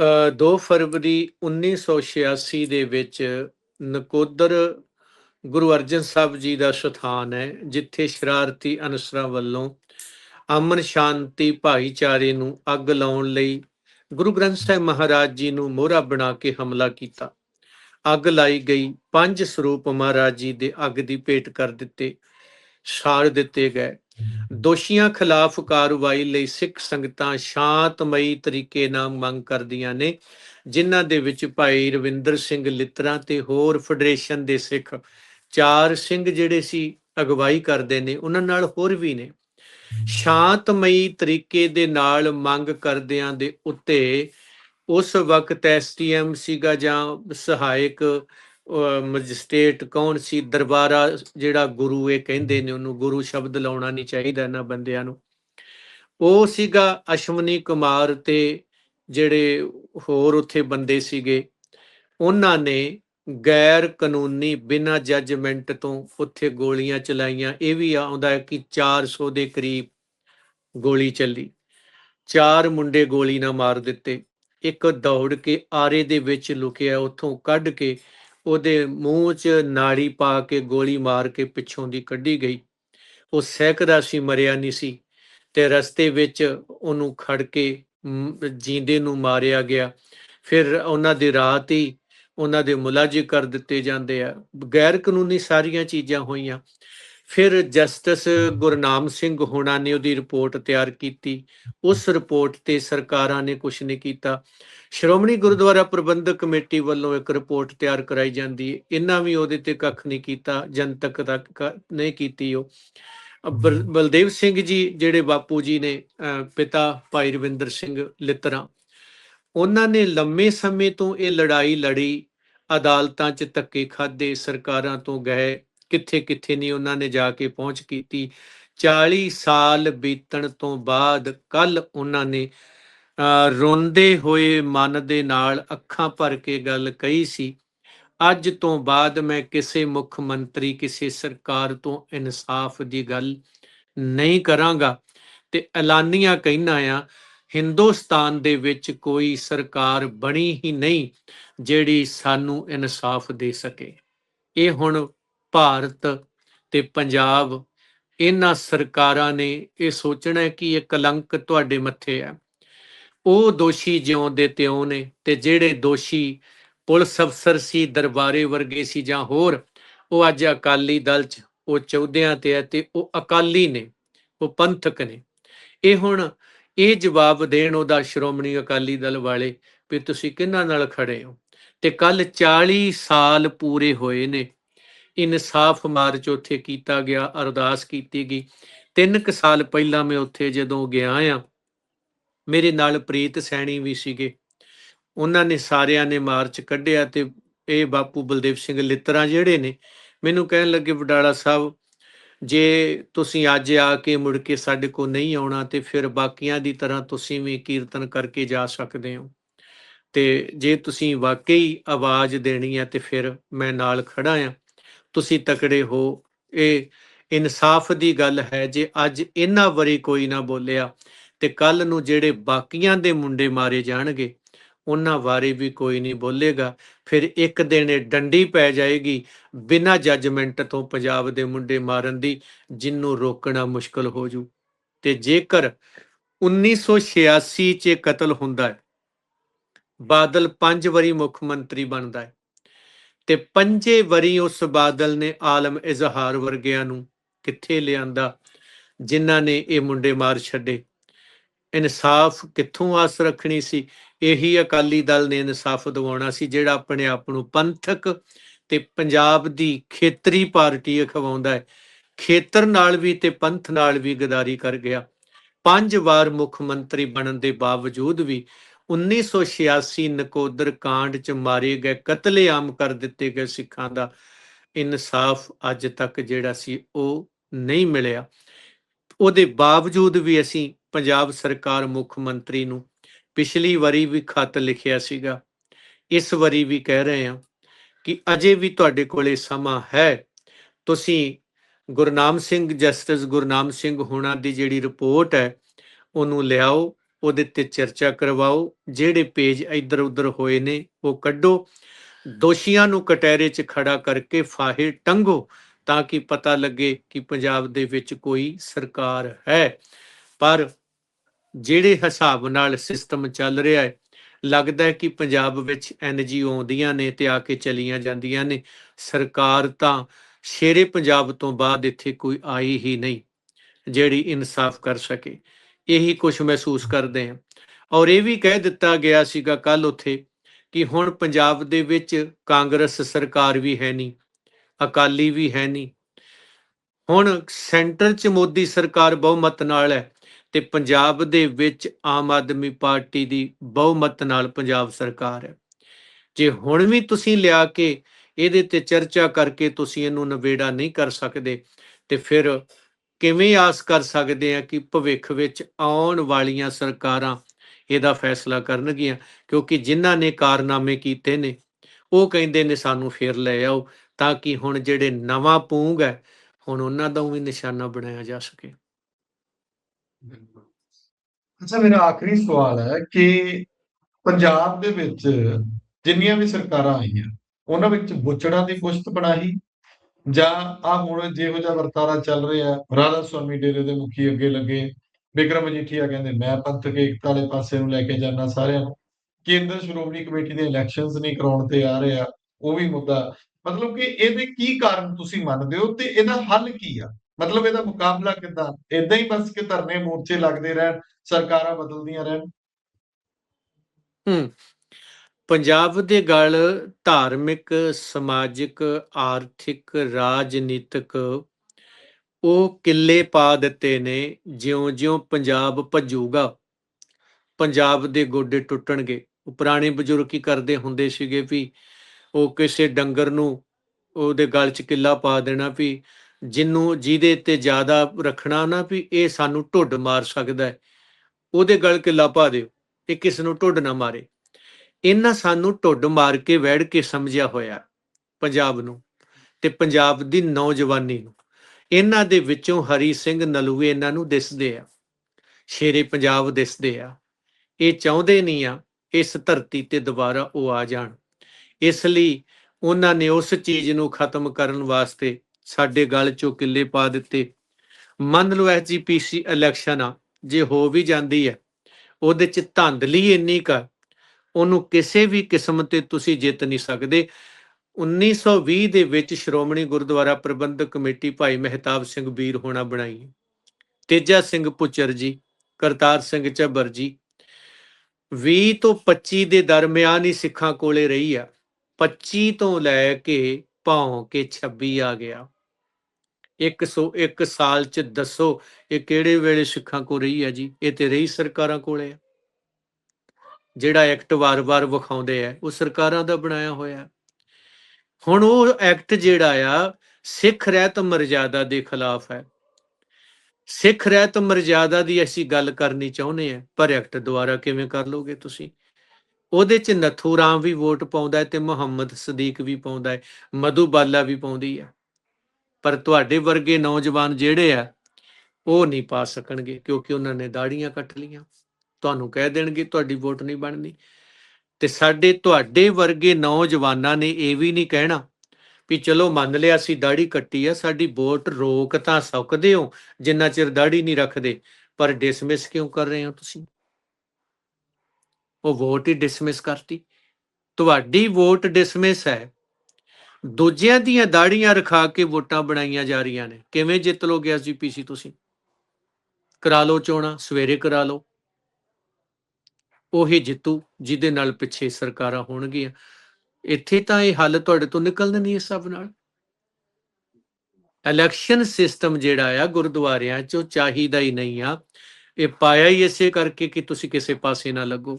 ਅ, 2 ਫਰਵਰੀ 1986 ਦੇ ਵਿੱਚ ਨਕੋਦਰ ਗੁਰੂ ਅਰਜਨ ਸਾਹਿਬ ਜੀ ਦਾ ਸਥਾਨ ਹੈ ਜਿੱਥੇ ਸ਼ਰਾਰਤੀ ਅਨਸਰਾਂ ਵੱਲੋਂ ਅਮਨ ਸ਼ਾਂਤੀ ਭਾਈਚਾਰੇ ਨੂੰ ਅੱਗ ਲਾਉਣ ਲਈ ਗੁਰੂ ਗ੍ਰੰਥ ਸਾਹਿਬ ਮਹਾਰਾਜ ਜੀ ਨੂੰ ਮੋਹਰਾ ਬਣਾ ਕੇ ਹਮਲਾ ਕੀਤਾ। ਅੱਗ ਲਾਈ ਗਈ ਪੰਜ ਸਰੂਪ ਮਹਾਰਾਜ ਜੀ ਦੇ ਅੱਗ ਦੀ ਭੇਟ ਕਰ ਦਿੱਤੇ ਸਾੜ ਦਿੱਤੇ ਗਏ। ਦੋਸ਼ੀਆਂ ਖਿਲਾਫ ਕਾਰਵਾਈ ਲਈ ਸਿੱਖ ਸੰਗਤਾਂ ਸ਼ਾਂਤਮਈ ਤਰੀਕੇ ਨਾਲ ਮੰਗ ਕਰਦੀਆਂ ਨੇ, ਜਿਨ੍ਹਾਂ ਦੇ ਵਿੱਚ ਭਾਈ ਰਵਿੰਦਰ ਸਿੰਘ ਲਿੱਤਰਾ ਤੇ ਹੋਰ ਫੈਡਰੇਸ਼ਨ ਦੇ ਸਿੱਖ ਚਾਰ ਸਿੰਘ ਜਿਹੜੇ ਸੀ, ਅਗਵਾਈ ਕਰਦੇ ਨੇ, ਉਹਨਾਂ ਨਾਲ ਹੋਰ ਵੀ ਨੇ। ਸ਼ਾਂਤਮਈ ਤਰੀਕੇ ਦੇ ਨਾਲ ਮੰਗ ਕਰਦਿਆਂ ਦੇ ਉੱਤੇ ਉਸ ਵਕਤ ਐਸਟੀਐਮ ਸੀਗਾ ਜਾਂ ਸਹਾਇਕ ਮੈਜਿਸਟ੍ਰੇਟ ਕੌਣ ਸੀ? ਦਰਬਾਰਾ ਜਿਹੜਾ ਗੁਰੂ ਇਹ ਕਹਿੰਦੇ ਨੇ ਉਹਨੂੰ ਗੁਰੂ ਸ਼ਬਦ ਲਾਉਣਾ ਨਹੀਂ ਚਾਹੀਦਾ ਇਹਨਾਂ ਬੰਦਿਆਂ ਨੂੰ। ਉਹ ਸੀਗਾ ਅਸ਼ਵਨੀ ਕੁਮਾਰ ਤੇ ਜਿਹੜੇ ਹੋਰ ਉੱਥੇ ਬੰਦੇ ਸੀਗੇ। ਉਹਨਾਂ ਨੇ ਗੈਰ ਕਾਨੂੰਨੀ ਬਿਨਾਂ ਜੱਜਮੈਂਟ ਤੋਂ ਉੱਥੇ ਗੋਲੀਆਂ ਚਲਾਈਆਂ। ਇਹ ਵੀ ਆਉਂਦਾ ਹੈ ਕਿ 400 ਦੇ ਕਰੀਬ ਗੋਲੀ ਚੱਲੀ। ਚਾਰ ਮੁੰਡੇ ਗੋਲੀ ਨਾਲ ਮਾਰ ਦਿੱਤੇ। ਇੱਕ ਦੌੜ ਕੇ ਆਰੇ ਦੇ ਵਿੱਚ ਲੁਕਿਆ। ਉੱਥੋਂ ਕੱਢ ਕੇ ਉਹਦੇ ਮੂੰਹ 'ਚ ਨਾੜੀ ਪਾ ਕੇ ਗੋਲੀ ਮਾਰ ਕੇ ਪਿੱਛੋਂ ਦੀ ਕੱਢੀ ਗਈ। ਉਹ ਸਹਿਕਦਾ ਸੀ, ਮਰਿਆ ਨਹੀਂ ਸੀ ਤੇ ਰਸਤੇ ਵਿੱਚ ਉਹਨੂੰ ਖੜ ਕੇ ਜੀਂਦੇ ਨੂੰ ਮਾਰਿਆ ਗਿਆ। ਫਿਰ ਉਹਨਾਂ ਦੀ ਰਾਤ ਹੀ ਉਹਨਾਂ ਦੇ ਮੁਲਾਜ਼ੇ ਕਰ ਦਿੱਤੇ ਜਾਂਦੇ ਆ। ਗੈਰ ਕਾਨੂੰਨੀ ਸਾਰੀਆਂ ਚੀਜ਼ਾਂ ਹੋਈਆਂ। ਫਿਰ ਜਸਟਿਸ ਗੁਰਨਾਮ ਸਿੰਘ ਹੋਣਾ ਨੇ ਉਹਦੀ ਰਿਪੋਰਟ ਤਿਆਰ ਕੀਤੀ। ਉਸ ਰਿਪੋਰਟ ਤੇ ਸਰਕਾਰਾਂ ਨੇ ਕੁਝ ਨਹੀਂ ਕੀਤਾ। ਸ਼੍ਰੋਮਣੀ ਗੁਰਦੁਆਰਾ ਪ੍ਰਬੰਧਕ ਕਮੇਟੀ ਵੱਲੋਂ ਇੱਕ ਰਿਪੋਰਟ ਤਿਆਰ ਕਰਾਈ ਜਾਂਦੀ ਹੈ। ਇਹਨਾਂ ਵੀ ਉਹਦੇ ਤੇ ਕੱਖ ਨਹੀਂ ਕੀਤਾ, ਜਨਤਕ ਤੱਕ ਨਹੀਂ ਕੀਤੀ ਉਹ। ਬਲ- ਬਲਦੇਵ ਸਿੰਘ ਜੀ, ਜਿਹੜੇ ਬਾਪੂ ਜੀ ਨੇ ਪਿਤਾ ਭਾਈ ਰਵਿੰਦਰ ਸਿੰਘ ਲਿੱਤਰਾ, ਉਹਨਾਂ ਨੇ ਲੰਮੇ ਸਮੇਂ ਤੋਂ ਇਹ ਲੜਾਈ ਲੜੀ, ਅਦਾਲਤਾਂ 'ਚ ਧੱਕੇ ਖਾਦੇ ਸਰਕਾਰਾਂ ਤੋਂ ਗਏ ਕਿੱਥੇ ਕਿੱਥੇ ਨਹੀਂ ਉਹਨਾਂ ਨੇ ਜਾ ਕੇ ਪਹੁੰਚ ਕੀਤੀ। 40 ਸਾਲ ਬੀਤਣ ਤੋਂ ਬਾਅਦ ਕੱਲ ਉਹਨਾਂ ਨੇ ਰੋਂਦੇ ਹੋਏ ਮਨ ਦੇ ਨਾਲ ਅੱਖਾਂ ਭਰ ਕੇ ਗੱਲ ਕਹੀ ਸੀ, ਅੱਜ ਤੋਂ ਬਾਅਦ ਮੈਂ ਕਿਸੇ ਮੁੱਖ ਮੰਤਰੀ, ਕਿਸੇ ਸਰਕਾਰ ਤੋਂ ਇਨਸਾਫ ਦੀ ਗੱਲ ਨਹੀਂ ਕਰਾਂਗਾ। ਤੇ ਐਲਾਨੀਆਂ ਕਹਿਣਾ ਆ, ਹਿੰਦੁਸਤਾਨ ਦੇ ਵਿੱਚ ਕੋਈ ਸਰਕਾਰ ਬਣੀ ਹੀ ਨਹੀਂ ਜਿਹੜੀ ਸਾਨੂੰ ਇਨਸਾਫ ਦੇ ਸਕੇ। ਇਹ ਹੁਣ ਭਾਰਤ ਤੇ ਪੰਜਾਬ, ਇਹਨਾਂ ਸਰਕਾਰਾਂ ਨੇ ਇਹ ਸੋਚਣਾ ਹੈ ਕਿ ਇਹ ਕਲੰਕ ਤੁਹਾਡੇ ਮੱਥੇ ਹੈ। ਉਹ ਦੋਸ਼ੀ ਜਿਉਂ ਦੇ ਤਿਉਂ ਨੇ ਤੇ ਜਿਹੜੇ ਦੋਸ਼ੀ ਪੁਲਿਸ ਅਫਸਰ ਸੀ, ਦਰਬਾਰੇ ਵਰਗੇ ਸੀ ਜਾਂ ਹੋਰ, ਉਹ ਅੱਜ ਅਕਾਲੀ ਦਲ ਚ, ਉਹ ਚੌਧਿਆਂ ਤੇ ਹੈ ਤੇ ਉਹ ਅਕਾਲੀ ਨੇ, ਉਹ ਪੰਥਕ ਨੇ। ਇਹ ਹੁਣ ਇਹ ਜਵਾਬ ਦੇਣ ਉਹਦਾ ਸ਼੍ਰੋਮਣੀ ਅਕਾਲੀ ਦਲ ਵਾਲੇ ਵੀ ਤੁਸੀਂ ਕਿਹਨਾਂ ਨਾਲ ਖੜੇ ਹੋ? ਤੇ ਕੱਲ 40 ਸਾਲ ਪੂਰੇ ਹੋਏ ਨੇ ਇਨਸਾਫ ਮਾਰਚ ਉੱਥੇ ਕੀਤਾ ਗਿਆ, ਅਰਦਾਸ ਕੀਤੀ ਗਈ। ਤਿੰਨ ਕੁ ਸਾਲ ਪਹਿਲਾਂ ਮੈਂ ਉੱਥੇ ਜਦੋਂ ਗਿਆ ਆ, ਮੇਰੇ ਨਾਲ ਪ੍ਰੀਤ ਸੈਣੀ ਵੀ ਸੀਗੇ। ਉਹਨਾਂ ਨੇ ਸਾਰਿਆਂ ਨੇ ਮਾਰਚ ਕੱਢਿਆ ਤੇ ਇਹ ਬਾਪੂ ਬਲਦੇਵ ਸਿੰਘ ਲਿੱਤਰਾ ਜਿਹੜੇ ਨੇ, ਮੈਨੂੰ ਕਹਿਣ ਲੱਗੇ, ਵਡਾਲਾ ਸਾਹਿਬ, ਜੇ ਤੁਸੀਂ ਅੱਜ ਆ ਕੇ ਮੁੜ ਕੇ ਸਾਡੇ ਕੋਲ ਨਹੀਂ ਆਉਣਾ ਤੇ ਫਿਰ ਬਾਕੀਆਂ ਦੀ ਤਰ੍ਹਾਂ ਤੁਸੀਂ ਵੀ ਕੀਰਤਨ ਕਰਕੇ ਜਾ ਸਕਦੇ ਹੋ। ਤੇ ਜੇ ਤੁਸੀਂ ਵਾਕਈ ਆਵਾਜ਼ ਦੇਣੀ ਹੈ ਤੇ ਫਿਰ ਮੈਂ ਨਾਲ ਖੜਾ ਆ। ਤੁਸੀਂ ਤਕੜੇ ਹੋ। ਇਹ ਇਨਸਾਫ ਦੀ ਗੱਲ ਹੈ ਜੇ ਅੱਜ ਇਹਨਾਂ ਵਰੀ ਕੋਈ ਨਾ ਬੋਲਿਆ ਤੇ ਕੱਲ ਨੂੰ ਜਿਹੜੇ ਬਾਕੀਆਂ ਦੇ ਮੁੰਡੇ ਮਾਰੇ ਜਾਣਗੇ, ਉਹਨਾਂ ਬਾਰੇ ਵੀ ਕੋਈ ਨਹੀਂ ਬੋਲੇਗਾ। ਫਿਰ ਇੱਕ ਦਿਨ ਇਹ ਡੰਡੀ ਪੈ ਜਾਏਗੀ ਬਿਨਾਂ ਜੱਜਮੈਂਟ ਤੋਂ ਪੰਜਾਬ ਦੇ ਮੁੰਡੇ ਮਾਰਨ ਦੀ, ਜਿੰਨੂੰ ਰੋਕਣਾ ਮੁਸ਼ਕਲ ਹੋ ਜੂ। ਤੇ ਜੇਕਰ 1986 ਚ ਇਹ ਕਤਲ ਹੁੰਦਾ ਹੈ, ਬਾਦਲ ਪੰਜ ਵਾਰੀ ਮੁੱਖ ਮੰਤਰੀ ਬਣਦਾ ਹੈ ਤੇ ਪੰਜੇ ਵਾਰੀ ਉਸ ਬਾਦਲ ਨੇ ਆਲਮ ਇਜ਼ਹਾਰ ਵਰਗਿਆਂ ਨੂੰ ਕਿੱਥੇ ਲਿਆਂਦਾ, ਜਿਨ੍ਹਾਂ ਨੇ ਇਹ ਮੁੰਡੇ ਮਾਰ ਛੱਡੇ? ਇਨਸਾਫ ਕਿੱਥੋਂ ਆਸ ਰੱਖਣੀ ਸੀ? ਇਹੀ ਅਕਾਲੀ ਦਲ ਨੇ ਇਨਸਾਫ ਦਿਵਾਉਣਾ ਸੀ, ਜਿਹੜਾ ਆਪਣੇ ਆਪ ਨੂੰ ਪੰਥਕ ਤੇ ਪੰਜਾਬ ਦੀ ਖੇਤਰੀ ਪਾਰਟੀ ਅਖਵਾਉਂਦਾ ਹੈ। ਖੇਤਰ ਨਾਲ ਵੀ ਤੇ ਪੰਥ ਨਾਲ ਵੀ ਗਦਾਰੀ ਕਰ ਗਿਆ। ਪੰਜ ਵਾਰ ਮੁੱਖ ਮੰਤਰੀ ਬਣਨ ਦੇ ਬਾਵਜੂਦ ਵੀ 1986 ਨਕੋਦਰ ਕਾਂਡ ਚ ਮਾਰੇ ਗਏ ਕਤਲੇਆਮ ਕਰ ਦਿੱਤੇ ਗਏ ਸਿੱਖਾਂ ਦਾ ਇਨਸਾਫ ਅੱਜ ਤੱਕ ਜਿਹੜਾ ਸੀ ਉਹ ਨਹੀਂ ਮਿਲਿਆ। ਉਹਦੇ ਬਾਵਜੂਦ ਵੀ ਅਸੀਂ ਪੰਜਾਬ ਸਰਕਾਰ ਮੁੱਖ ਮੰਤਰੀ ਨੂੰ ਪਿਛਲੀ ਵਾਰੀ ਵੀ ਖਤ ਲਿਖਿਆ ਸੀਗਾ, ਇਸ ਵਾਰੀ ਵੀ ਕਹਿ ਰਹੇ ਹਾਂ ਕਿ ਅਜੇ ਵੀ ਤੁਹਾਡੇ ਕੋਲੇ ਸਮਾਂ ਹੈ। ਤੁਸੀਂ ਗੁਰਨਾਮ ਸਿੰਘ, ਜਸਟਿਸ ਗੁਰਨਾਮ ਸਿੰਘ ਹੋਣਾ ਦੀ ਜਿਹੜੀ ਰਿਪੋਰਟ ਹੈ, ਉਹਨੂੰ ਲਿਆਓ। ਉਹਦੇ ਤੇ ਚਰਚਾ ਕਰਵਾਓ, ਜਿਹੜੇ ਪੇਜ ਇੱਧਰ ਉੱਧਰ ਹੋਏ ਨੇ, ਉਹ ਕੱਢੋ। ਦੋਸ਼ੀਆਂ ਨੂੰ ਕਟਹਿਰੇ 'ਚ ਖੜਾ ਕਰਕੇ ਫਾਹੇ ਟੰਗੋ ਤਾਂ ਕਿ ਪਤਾ ਲੱਗੇ ਕਿ ਪੰਜਾਬ ਦੇ ਵਿੱਚ ਕੋਈ ਸਰਕਾਰ ਹੈ। ਪਰ ਜਿਹੜੇ ਹਿਸਾਬ ਨਾਲ ਸਿਸਟਮ ਚੱਲ ਰਿਹਾ ਹੈ, ਲੱਗਦਾ ਹੈ ਕਿ ਪੰਜਾਬ ਵਿੱਚ ਐਨਜੀਓ ਆਉਂਦੀਆਂ ਨੇ ਤੇ ਆ ਕੇ ਚਲੀਆਂ ਜਾਂਦੀਆਂ ਨੇ। ਸਰਕਾਰ ਤਾਂ ਸ਼ੇਰੇ ਪੰਜਾਬ ਤੋਂ ਬਾਅਦ ਇੱਥੇ ਕੋਈ ਆਈ ਹੀ ਨਹੀਂ, ਜਿਹੜੀ ਇਨਸਾਫ ਕਰ ਸਕੇ। ਇਹੀ ਕੁਝ ਮਹਿਸੂਸ ਕਰਦੇ ਹਾਂ। ਔਰ ਇਹ ਵੀ ਕਹਿ ਦਿੱਤਾ ਗਿਆ ਸੀਗਾ ਕੱਲ ਉੱਥੇ ਕਿ ਹੁਣ ਪੰਜਾਬ ਦੇ ਵਿੱਚ ਕਾਂਗਰਸ ਸਰਕਾਰ ਵੀ ਹੈ ਨਹੀਂ, ਅਕਾਲੀ ਵੀ ਹੈ ਨਹੀਂ। ਹੁਣ ਸੈਂਟਰ 'ਚ ਮੋਦੀ ਸਰਕਾਰ ਬਹੁਮਤ ਨਾਲ ਹੈ ਤੇ ਪੰਜਾਬ ਦੇ ਵਿੱਚ ਆਮ ਆਦਮੀ ਪਾਰਟੀ ਦੀ ਬਹੁਮਤ ਨਾਲ ਪੰਜਾਬ ਸਰਕਾਰ ਹੈ। ਜੇ ਹੁਣ ਵੀ ਤੁਸੀਂ ਲਿਆ ਕੇ ਇਹਦੇ ਤੇ ਚਰਚਾ ਕਰਕੇ ਤੁਸੀਂ ਇਹਨੂੰ ਨਵੇੜਾ ਨਹੀਂ ਕਰ ਸਕਦੇ ਤੇ ਫਿਰ ਕਿਵੇਂ ਆਸ ਕਰ ਸਕਦੇ ਆ ਕਿ ਭਵਿੱਖ ਵਿੱਚ ਆਉਣ ਵਾਲੀਆਂ ਸਰਕਾਰਾਂ ਇਹਦਾ ਫੈਸਲਾ ਕਰਨਗੀਆਂ? ਕਿਉਂਕਿ ਜਿਨ੍ਹਾਂ ਨੇ ਕਾਰਨਾਮੇ ਕੀਤੇ ਨੇ, ਉਹ ਕਹਿੰਦੇ ਨੇ ਸਾਨੂੰ ਫੇਰ ਲੈ ਆਓ ਤਾਂ ਕਿ ਹੁਣ ਜਿਹੜੇ ਨਵਾਂ ਪੂੰਗ ਹੈ, ਹੁਣ ਉਹਨਾਂ ਦਾ ਵੀ ਨਿਸ਼ਾਨਾ ਬਣਾਇਆ ਜਾ ਸਕੇ। ਅੱਛਾ, ਮੇਰਾ ਆਖਰੀ ਸਵਾਲ ਹੈ ਕਿ ਪੰਜਾਬ ਦੇ ਵਿੱਚ ਜਿੰਨੀਆਂ ਵੀ ਸਰਕਾਰਾਂ ਆਈਆਂ, ਉਹਨਾਂ ਵਿੱਚ ਬੁੱਚੜਾਂ ਦੀ ਪੁਸ਼ਤ ਬਣਾਈ ਜਾਂ ਆ ਹੁਣ ਜਿਹੋ ਜਿਹਾ ਵਰਤਾਰਾ ਚੱਲ ਰਿਹਾ, ਰਾਧਾ ਸੁਆਮੀ ਡੇਰੇ ਦੇ ਮੁਖੀ ਅੱਗੇ ਲੱਗੇ, ਵਿਕਰਮ ਮਜੀਠੀਆ ਕਹਿੰਦੇ, ਮੈਂ ਪੰਥਕ ਏਕਤਾ ਵਾਲੇ ਪਾਸੇ ਨੂੰ ਲੈ ਕੇ ਜਾਣਾ ਸਾਰਿਆਂ ਨੂੰ। ਕੇਂਦਰ ਸ਼੍ਰੋਮਣੀ ਕਮੇਟੀ ਦੇ ਇਲੈਕਸ਼ਨਸ ਨਹੀਂ ਕਰਾਉਣ ਤੇ ਆ ਰਿਹਾ, ਉਹ ਵੀ ਮੁੱਦਾ। ਮਤਲਬ ਕਿ ਇਹਦੇ ਕੀ ਕਾਰਨ ਤੁਸੀਂ ਮੰਨਦੇ ਹੋ ਤੇ ਇਹਦਾ ਹੱਲ ਕੀ ਆ? ਮਤਲਬ ਇਹਦਾ ਮੁਕਾਬਲਾ ਕਿੱਦਾਂ? ਇਦਾਂ ਹੀ ਬਸ ਕਿ ਧਰਨੇ ਮੋਰਚੇ ਲੱਗਦੇ ਰਹਿਣ, ਸਰਕਾਰਾਂ ਬਦਲਦੀਆਂ ਰਹਿਣ। ਹੂੰ। ਪੰਜਾਬ ਦੇ ਗਲ ਧਾਰਮਿਕ, ਸਮਾਜਿਕ, ਆਰਥਿਕ, ਰਾਜਨੀਤਿਕ ਉਹ ਕਿੱਲੇ ਪਾ ਦਿੱਤੇ ਨੇ, ਜਿਉਂ-ਜਿਉਂ ਪੰਜਾਬ ਭੱਜੂਗਾ, ਪੰਜਾਬ ਦੇ ਗੋਡੇ ਟੁੱਟਣਗੇ। ਉਹ ਪੁਰਾਣੇ ਬਜ਼ੁਰਗ ਕੀ ਕਰਦੇ ਹੁੰਦੇ ਸੀਗੇ ਵੀ ਉਹ ਕਿਸੇ ਡੰਗਰ ਨੂੰ ਉਹਦੇ ਗਲ 'ਚ ਕਿੱਲਾ ਪਾ ਦੇਣਾ ਵੀ ਜਿਹਨੂੰ ਜਿਹਦੇ ਤੇ ਜ਼ਿਆਦਾ ਰੱਖਣਾ ਨਾ ਵੀ ਇਹ ਸਾਨੂੰ ਢੁੱਡ ਮਾਰ ਸਕਦਾ ਹੈ। ਉਹਦੇ ਗਲ ਕਿੱਲਾ ਪਾ ਦਿਓ, ਇਹ ਕਿਸ ਨੂੰ ਢੁੱਡ ਨਾ ਮਾਰੇ। ਇਹਨਾਂ ਸਾਨੂੰ ਢੁੱਡ ਮਾਰ ਕੇ ਵੜ ਕੇ ਸਮਝਿਆ ਹੋਇਆ ਪੰਜਾਬ ਨੂੰ ਤੇ ਪੰਜਾਬ ਦੀ ਨੌਜਵਾਨੀ ਨੂੰ। ਇਹਨਾਂ ਦੇ ਵਿੱਚੋਂ ਹਰੀ ਸਿੰਘ ਨਲੂਏ ਇਹਨਾਂ ਨੂੰ ਦਿਸਦੇ ਆ, ਸ਼ੇਰੇ ਪੰਜਾਬ ਦਿਸਦੇ ਆ। ਇਹ ਚਾਹੁੰਦੇ ਨਹੀਂ ਆ ਇਸ ਧਰਤੀ ਤੇ ਦੁਬਾਰਾ ਉਹ ਆ ਜਾਣ। ਇਸ ਲਈ ਉਹਨਾਂ ਨੇ ਉਸ ਚੀਜ਼ ਨੂੰ ਖਤਮ ਕਰਨ ਵਾਸਤੇ ਸਾਡੇ ਗਲ ਚੋਂ ਕਿੱਲੇ ਪਾ ਦਿੱਤੇ। ਮੰਨ ਲਓ ਐਸਜੀਪੀਸੀ ਇਲੈਕਸ਼ਨ ਆ, ਜੇ ਹੋ ਵੀ ਜਾਂਦੀ ਹੈ, ਉਹਦੇ ਚ ਧੰਦਲੀ ਇੰਨੀ ਕਾ ਉਹਨੂੰ ਕਿਸੇ ਵੀ ਕਿਸਮ ਤੇ ਤੁਸੀਂ ਜਿੱਤ ਨਹੀਂ ਸਕਦੇ। 1920 ਦੇ ਵਿੱਚ ਸ਼੍ਰੋਮਣੀ ਗੁਰਦੁਆਰਾ ਪ੍ਰਬੰਧਕ ਕਮੇਟੀ ਭਾਈ ਮਹਿਤਾਬ ਸਿੰਘ ਵੀਰ ਹੋਣਾ ਬਣਾਈ। ਤੇਜਾ ਸਿੰਘ ਪੁੱਚਰ ਜੀ, ਕਰਤਾਰ ਸਿੰਘ ਝੱਬਰ ਜੀ 20 ਤੋਂ 25 ਦੇ ਦਰਮਿਆਨ ਹੀ ਸਿੱਖਾਂ ਕੋਲੇ ਰਹੀ ਆ। 25 ਤੋਂ ਲੈ ਕੇ ਭੌਂ ਕੇ 26 ਆ ਗਿਆ। 101 ਸਾਲ ਚ ਦੱਸੋ ਇਹ ਕਿਹੜੇ ਵੇਲੇ ਸਿੱਖਾਂ ਕੋ ਰਹੀ ਆ ਜੀ? ਇਹ ਤੇ ਰਹੀ ਸਰਕਾਰਾਂ ਕੋਲੇ ਆ। ਜਿਹੜਾ ਐਕਟ ਵਾਰ-ਵਾਰ ਵਿਖਾਉਂਦੇ ਆ, ਉਹ ਸਰਕਾਰਾਂ ਦਾ ਬਣਾਇਆ ਹੋਇਆ। ਹੁਣ ਉਹ ਐਕਟ ਜਿਹੜਾ ਆ, ਸਿੱਖ ਰਹਿਤ ਮਰਜ਼ਾਦਾ ਦੇ ਖਿਲਾਫ ਹੈ। ਸਿੱਖ ਰਹਿਤ ਮਰਜ਼ਾਦਾ ਦੀ ਅਸੀਂ ਗੱਲ ਕਰਨੀ ਚਾਹੁੰਦੇ ਆ, ਪਰ ਐਕਟ ਦੁਆਰਾ ਕਿਵੇਂ ਕਰ ਲੋਗੇ ਤੁਸੀਂ? ਉਹਦੇ ਚ ਨਥੂ ਰਾਮ ਵੀ ਵੋਟ ਪਾਉਂਦਾ ਹੈ ਤੇ ਮੁਹੰਮਦ ਸਦੀਕ ਵੀ ਪਾਉਂਦਾ ਹੈ, ਮਧੂ ਬਾਲਾ ਵੀ ਪਾਉਂਦੀ ਹੈ ਪਰ ਤੁਹਾਡੇ ਵਰਗੇ ਨੌਜਵਾਨ ਜਿਹੜੇ ਆ, ਉਹ ਨਹੀਂ ਪਾ ਸਕਣਗੇ, ਕਿਉਂਕਿ ਉਹਨਾਂ ਨੇ ਦਾੜੀਆਂ ਕੱਟ ਲੀਆਂ ਤੁਹਾਨੂੰ ਕਹਿ ਦੇਣਗੇ, ਤੁਹਾਡੀ ਵੋਟ ਨਹੀਂ ਬਣਨੀ। ਤੇ ਸਾਡੇ ਤੁਹਾਡੇ ਵਰਗੇ ਨੌਜਵਾਨਾਂ ਨੇ ਇਹ ਵੀ ਨਹੀਂ ਕਹਿਣਾ ਵੀ ਚਲੋ ਮੰਨ ਲਿਆ ਅਸੀਂ ਦਾੜੀ ਕੱਟੀ ਆ, ਸਾਡੀ ਵੋਟ ਰੋਕ ਤਾਂ ਸਕਦੇ ਹੋ, ਜਿੰਨਾ ਚਿਰ ਦਾੜੀ ਨਹੀਂ ਰੱਖਦੇ, ਪਰ ਡਿਸਮਿਸ ਕਿਉਂ ਕਰ ਰਹੇ ਹੋ ਤੁਸੀਂ? ਉਹ ਵੋਟ ਹੀ ਡਿਸਮਿਸ ਕਰਤੀ। ਤੁਹਾਡੀ ਵੋਟ ਡਿਸਮਿਸ ਹੈ। ਦੂਜਿਆਂ ਦੀਆਂ ਦਾੜੀਆਂ ਰਖਾ ਕੇ ਵੋਟਾਂ ਬਣਾਈਆਂ ਜਾ ਰਹੀਆਂ ਨੇ। ਕਿਵੇਂ ਜਿੱਤ ਲੋਗੇ ਐਸਜੀਪੀਸੀ ਤੁਸੀਂ? ਕਰਾ ਲਓ ਚੋਣਾਂ, ਸਵੇਰੇ ਕਰਾ ਲਓ। ਉਹੀ ਜਿੱਤੂ ਜਿਹਦੇ ਨਾਲ ਪਿੱਛੇ ਸਰਕਾਰਾਂ ਹੋਣਗੀਆਂ। ਇੱਥੇ ਤਾਂ ਇਹ ਹੱਲ ਤੁਹਾਡੇ ਤੋਂ ਨਿਕਲਦਾ ਨਹੀਂ ਇਸ ਸਭ ਨਾਲ। ਇਲੈਕਸ਼ਨ ਸਿਸਟਮ ਜਿਹੜਾ ਆ ਗੁਰਦੁਆਰਿਆਂ 'ਚ ਉਹ ਚਾਹੀਦਾ ਹੀ ਨਹੀਂ ਆ। ਇਹ ਪਾਇਆ ਹੀ ਇਸੇ ਕਰਕੇ ਕਿ ਤੁਸੀਂ ਕਿਸੇ ਪਾਸੇ ਨਾ ਲੱਗੋ।